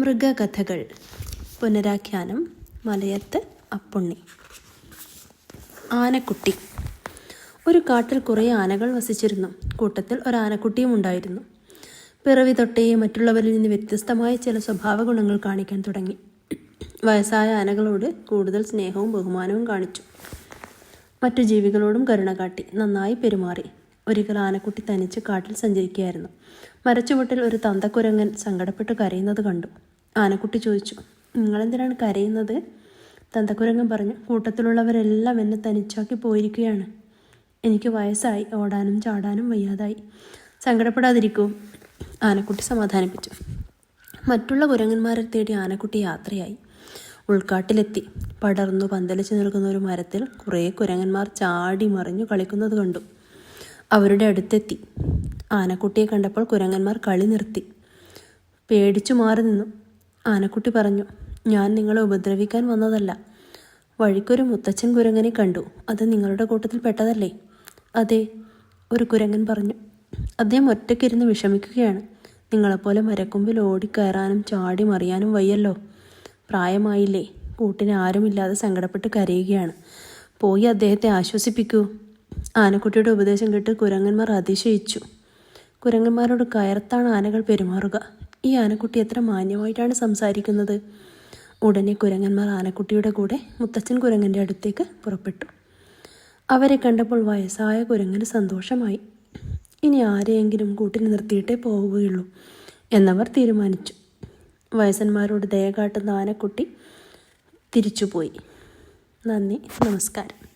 മൃഗകഥകൾ. പുനരാഖ്യാനം മലയത്ത് അപ്പുണ്ണി. ആനക്കുട്ടി. ഒരു കാട്ടിൽ കുറേ ആനകൾ വസിച്ചിരുന്നു. കൂട്ടത്തിൽ ഒരു ആനക്കുട്ടിയും ഉണ്ടായിരുന്നു. പിറവി തൊട്ടേ മറ്റുള്ളവരിൽ നിന്ന് വ്യത്യസ്തമായ ചില സ്വഭാവ ഗുണങ്ങൾ കാണിക്കാൻ തുടങ്ങി. വയസ്സായ ആനകളോട് കൂടുതൽ സ്നേഹവും ബഹുമാനവും കാണിച്ചു. മറ്റു ജീവികളോടും കരുണ കാട്ടി. നന്നായി പെരുമാറി. ഒരിക്കൽ ആനക്കുട്ടി തനിച്ച് കാട്ടിൽ സഞ്ചരിക്കുകയായിരുന്നു. മരച്ചുവട്ടിൽ ഒരു തന്തക്കുരങ്ങൻ സങ്കടപ്പെട്ട് കരയുന്നത് കണ്ടു. ആനക്കുട്ടി ചോദിച്ചു നിങ്ങളെന്തിനാണ് കരയുന്നത്? തന്തക്കുരങ്ങൻ പറഞ്ഞു കൂട്ടത്തിലുള്ളവരെല്ലാം എന്നെ തനിച്ചാക്കി പോയിരിക്കുകയാണ്. എനിക്ക് വയസ്സായി ഓടാനും ചാടാനും വയ്യാതായി. സങ്കടപ്പെടാതിരിക്കൂ ആനക്കുട്ടി സമാധാനിപ്പിച്ചു. മറ്റുള്ള കുരങ്ങന്മാരെ തേടി ആനക്കുട്ടി യാത്രയായി. ഉൾക്കാട്ടിലെത്തി. പടർന്നു പന്തലിച്ച് നിൽക്കുന്ന ഒരു മരത്തിൽ കുറേ കുരങ്ങന്മാർ ചാടി മറിഞ്ഞു കളിക്കുന്നത് കണ്ടു. അവരുടെ അടുത്തെത്തി. ആനക്കുട്ടിയെ കണ്ടപ്പോൾ കുരങ്ങന്മാർ കളി നിർത്തി. പേടിച്ചു മാറി നിന്നു. ആനക്കുട്ടി പറഞ്ഞു ഞാൻ നിങ്ങളെ ഉപദ്രവിക്കാൻ വന്നതല്ല. വഴിക്കൊരു മുത്തച്ഛൻ കുരങ്ങനെ കണ്ടു. അത് നിങ്ങളുടെ കൂട്ടത്തിൽ പെട്ടതല്ലേ? അതെ ഒരു കുരങ്ങൻ പറഞ്ഞു. അദ്ദേഹം ഒറ്റയ്ക്കിരുന്ന് വിഷമിക്കുകയാണ്. നിങ്ങളെപ്പോലെ മരക്കൊമ്പിൽ ഓടിക്കയറാനും ചാടി മറിയാനും വയ്യല്ലോ. പ്രായമായില്ലേ. കൂട്ടിന് ആരുമില്ലാതെ സങ്കടപ്പെട്ട് കരയുകയാണ്. പോയി അദ്ദേഹത്തെ ആശ്വസിപ്പിക്കൂ. ആനക്കുട്ടിയുടെ ഉപദേശം കേട്ട് കുരങ്ങന്മാർ അതിശയിച്ചു. കുരങ്ങന്മാരോട് കയർത്താണ് ആനകൾ പെരുമാറുക. ഈ ആനക്കുട്ടി എത്ര മാന്യമായിട്ടാണ് സംസാരിക്കുന്നത്? ഉടനെ കുരങ്ങന്മാർ ആനക്കുട്ടിയുടെ കൂടെ മുത്തച്ഛൻ കുരങ്ങന്റെ അടുത്തേക്ക് പുറപ്പെട്ടു. അവരെ കണ്ടപ്പോൾ വയസ്സായ കുരങ്ങന് സന്തോഷമായി. ഇനി ആരെയെങ്കിലും കൂട്ടിന് നിർത്തിയിട്ടേ പോവുകയുള്ളൂ എന്നവർ തീരുമാനിച്ചു. വയസ്സന്മാരോട് ദയ കാട്ടുന്ന ആനക്കുട്ടി തിരിച്ചുപോയി. നന്ദി നമസ്കാരം.